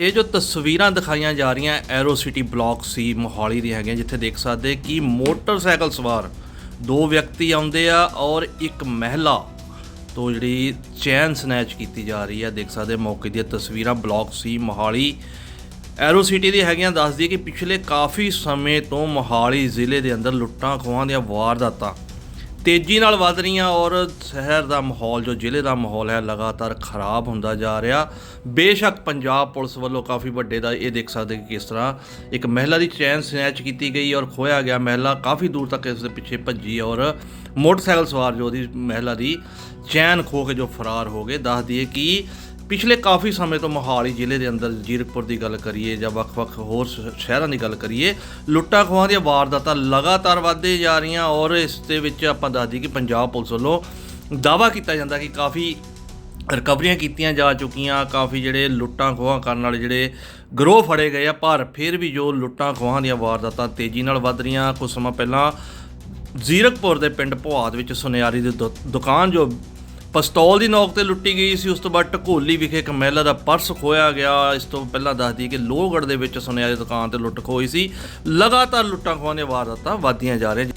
ਇਹ ਜੋ ਤਸਵੀਰਾਂ ਦਿਖਾਈਆਂ ਜਾ ਰਹੀਆਂ ਐਰੋ ਸਿਟੀ ਬਲਾਕ ਸੀ ਮੋਹਾਲੀ ਦੀਆਂ ਹੈਗੀਆਂ, ਜਿੱਥੇ ਦੇਖ ਸਕਦੇ ਕਿ ਮੋਟਰਸਾਈਕਲ ਸਵਾਰ ਦੋ ਵਿਅਕਤੀ ਆਉਂਦੇ ਆ ਔਰ ਇੱਕ ਮਹਿਲਾ ਤੋਂ ਜਿਹੜੀ ਚੈਨ ਸਨੈਚ ਕੀਤੀ ਜਾ ਰਹੀ ਹੈ ਦੇਖ ਸਕਦੇ ਮੌਕੇ ਦੀਆਂ ਤਸਵੀਰਾਂ ਬਲਾਕ ਸੀ ਮੋਹਾਲੀ ਐਰੋ ਸਿਟੀ ਦੀ ਹੈਗੀਆਂ, ਦੱਸਦੀ ਕਿ ਪਿਛਲੇ ਕਾਫੀ ਸਮੇਂ ਤੋਂ ਮੋਹਾਲੀ ਜ਼ਿਲ੍ਹੇ ਦੇ ਅੰਦਰ ਲੁੱਟਾਂ ਖੋਹਾਂ ਦੀਆਂ ਵਾਰਦਾਤਾਂ ਤੇਜ਼ੀ ਨਾਲ ਵੱਧ ਰਹੀਆਂ ਔਰ ਸ਼ਹਿਰ ਦਾ ਮਾਹੌਲ, ਜੋ ਜ਼ਿਲ੍ਹੇ ਦਾ ਮਾਹੌਲ ਹੈ, ਲਗਾਤਾਰ ਖਰਾਬ ਹੁੰਦਾ ਜਾ ਰਿਹਾ। ਬੇਸ਼ੱਕ ਪੰਜਾਬ ਪੁਲਿਸ ਵੱਲੋਂ ਕਾਫੀ ਵੱਡੇ ਦਾ ਇਹ ਦੇਖ ਸਕਦੇ ਕਿ ਕਿਸ ਤਰ੍ਹਾਂ ਇੱਕ ਮਹਿਲਾ ਦੀ ਚੈਨ ਸਨੈਚ ਕੀਤੀ ਗਈ ਔਰ ਖੋਇਆ ਗਿਆ ਮਹਿਲਾ। ਕਾਫੀ ਦੂਰ ਤੱਕ ਇਸ ਦੇ ਪਿੱਛੇ ਭੱਜੀ ਔਰ ਮੋਟਰਸਾਈਕਲ ਸਵਾਰ ਜੋ ਉਹਦੀ ਮਹਿਲਾ ਦੀ ਚੈਨ ਖੋ ਕੇ ਜੋ ਫਰਾਰ ਹੋ ਗਏ। ਦੱਸ ਦਈਏ ਕਿ ਪਿਛਲੇ ਕਾਫੀ ਸਮੇਂ ਤੋਂ ਮੋਹਾਲੀ ਜ਼ਿਲ੍ਹੇ ਦੇ ਅੰਦਰ ਜੀਰਕਪੁਰ ਦੀ ਗੱਲ ਕਰੀਏ ਜਾਂ ਵੱਖ-ਵੱਖ ਹੋਰ ਸ਼- ਸ਼ਹਿਰਾਂ ਦੀ ਗੱਲ ਕਰੀਏ, ਲੁੱਟਾਂ ਖੋਹਾਂ ਦੀਆਂ ਵਾਰਦਾਤਾਂ ਲਗਾਤਾਰ ਵਧਦੇ ਜਾ ਰਹੀਆਂ ਔਰ ਇਸ ਦੇ ਵਿੱਚ ਆਪਾਂ ਦੱਸਦੀ ਕਿ ਪੰਜਾਬ ਪੁਲਿਸ ਵੱਲੋਂ ਦਾਵਾ ਕੀਤਾ ਜਾਂਦਾ ਕਿ ਕਾਫੀ ਰਿਕਵਰੀਆਂ ਕੀਤੀਆਂ ਜਾ ਚੁੱਕੀਆਂ, ਕਾਫੀ ਜਿਹੜੇ ਲੁੱਟਾਂ ਖੋਹਾਂ ਕਰਨ ਵਾਲੇ ਜਿਹੜੇ ਗਰੋਹ ਫੜੇ ਗਏ ਆ, ਪਰ ਫਿਰ ਵੀ ਜੋ ਲੁੱਟਾਂ ਖੋਹਾਂ ਦੀਆਂ ਵਾਰਦਾਤਾਂ ਤੇਜ਼ੀ ਨਾਲ ਵੱਧ ਰਹੀਆਂ, ਕੁਝ ਸਮਾਂ ਪਹਿਲਾਂ ਜ਼ੀਰਕਪੁਰ ਦੇ ਪਿੰਡ ਪੁਆਧ ਵਿੱਚ ਸੁਨਿਆਰੀ ਦੀ ਦੁ- ਦੁਕਾਨ ਜੋ ਪਿਸਤੌਲ ਦੀ ਨੌਕ ਤੇ ਲੁੱਟੀ ਗਈ ਸੀ, ਉਸ ਤੋਂ ਬਾਅਦ ਢਕੋਲੀ ਵਿਖੇ ਇੱਕ ਮਹਿਲਾ ਦਾ ਪਰਸ ਖੋਇਆ ਗਿਆ। ਇਸ ਤੋਂ ਪਹਿਲਾਂ ਦੱਸਦੀ ਕਿ ਲੋਹਗੜ੍ਹ ਦੇ ਵਿੱਚ ਸੁਨਿਆਰੀ ਦੀ ਦੁਕਾਨ ਤੇ ਲੁੱਟ ਖੋਈ ਸੀ। ਲਗਾਤਾਰ ਲੁੱਟਾਂ ਖੋਹਾਂ ਦੀਆਂ ਵਾਰਦਾਤਾਂ ਵਧਦੀਆਂ ਜਾ ਰਹੀਆਂ।